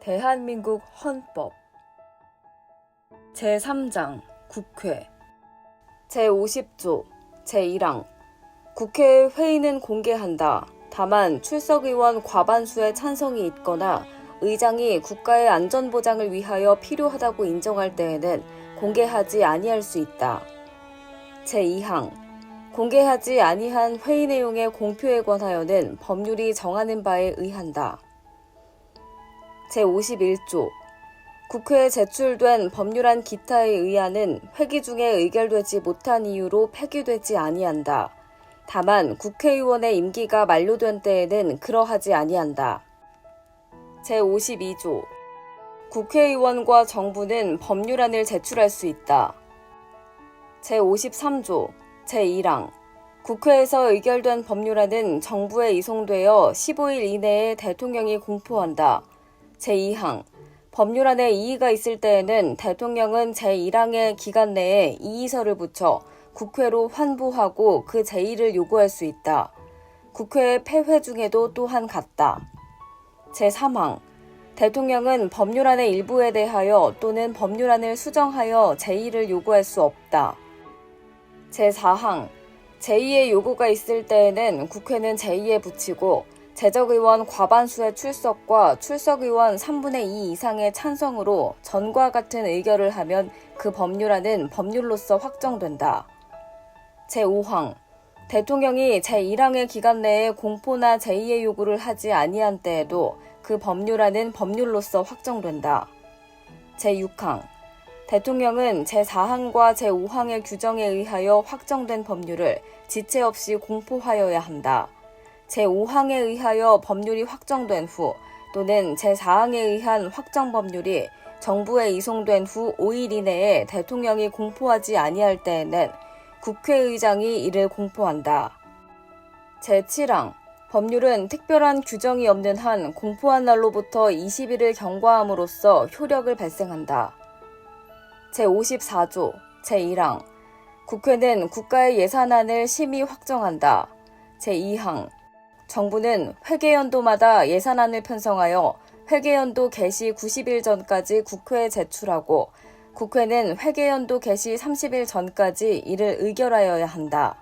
대한민국 헌법 제3장 국회 제50조 제1항 국회의 회의는 공개한다. 다만 출석의원 과반수의 찬성이 있거나 의장이 국가의 안전보장을 위하여 필요하다고 인정할 때에는 공개하지 아니할 수 있다. 제2항 공개하지 아니한 회의 내용의 공표에 관하여는 법률이 정하는 바에 의한다. 제51조 국회에 제출된 법률안 기타의 의안은 회기 중에 의결되지 못한 이유로 폐기되지 아니한다. 다만 국회의원의 임기가 만료된 때에는 그러하지 아니한다. 제52조 국회의원과 정부는 법률안을 제출할 수 있다. 제53조 제1항 국회에서 의결된 법률안은 정부에 이송되어 15일 이내에 대통령이 공포한다. 제2항 법률안에 이의가 있을 때에는 대통령은 제1항의 기간 내에 이의서를 붙여 국회로 환부하고 그 제의를 요구할 수 있다. 국회의 폐회 중에도 또한 같다. 제3항 대통령은 법률안의 일부에 대하여 또는 법률안을 수정하여 제의를 요구할 수 없다. 제4항 제2의 요구가 있을 때에는 국회는 제2에 붙이고 재적 의원 과반수의 출석과 출석 의원 3분의 2 이상의 찬성으로 전과 같은 의결을 하면 그 법률안은 법률로서 확정된다. 제5항 대통령이 제1항의 기간 내에 공포나 제2의 요구를 하지 아니한 때에도 그 법률안은 법률로서 확정된다. 제6항 대통령은 제4항과 제5항의 규정에 의하여 확정된 법률을 지체 없이 공포하여야 한다. 제5항에 의하여 법률이 확정된 후 또는 제4항에 의한 확정 법률이 정부에 이송된 후 5일 이내에 대통령이 공포하지 아니할 때에는 국회의장이 이를 공포한다. 제7항 법률은 특별한 규정이 없는 한 공포한 날로부터 20일을 경과함으로써 효력을 발생한다. 제54조 제1항 국회는 국가의 예산안을 심의 확정한다. 제2항 정부는 회계연도마다 예산안을 편성하여 회계연도 개시 90일 전까지 국회에 제출하고 국회는 회계연도 개시 30일 전까지 이를 의결하여야 한다.